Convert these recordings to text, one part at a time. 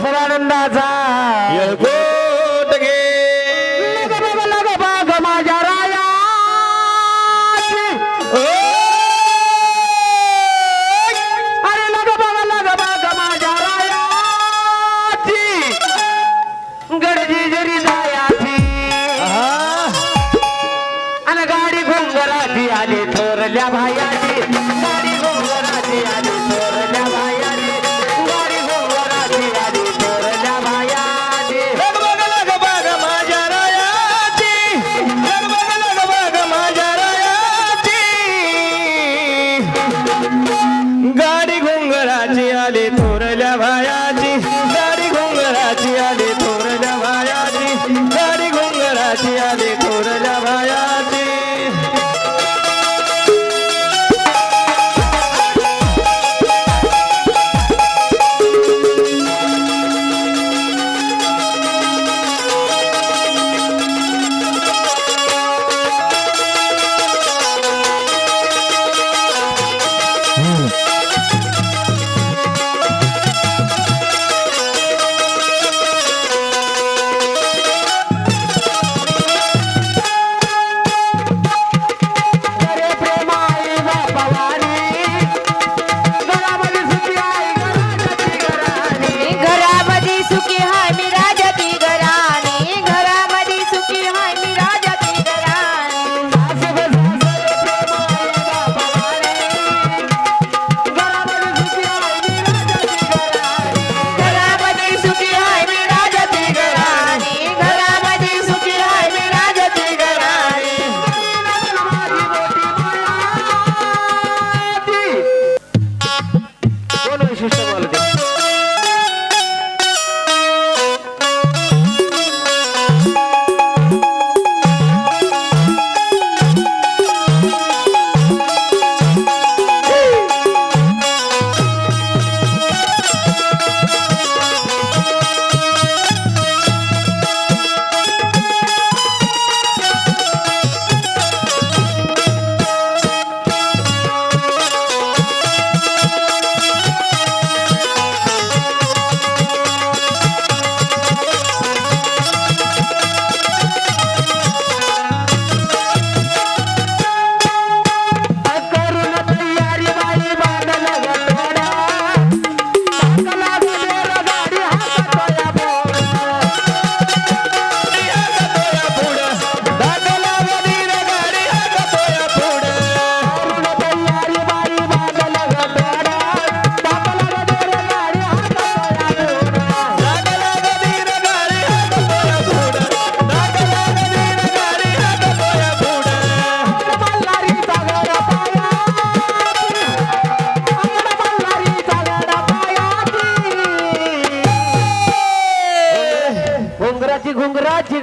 सदानंदाचा. अरे लग बाबा लग बाग माझ्या रायाची गडजी जरी जायाची. आणि गाडी घुंगराची आली थोरल्या भायाची. Boom.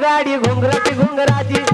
गाडी घुंगराची घुंगराची.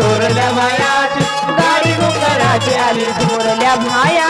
थोरल्या माया गाडी घुंगराची आली थोरल्या माया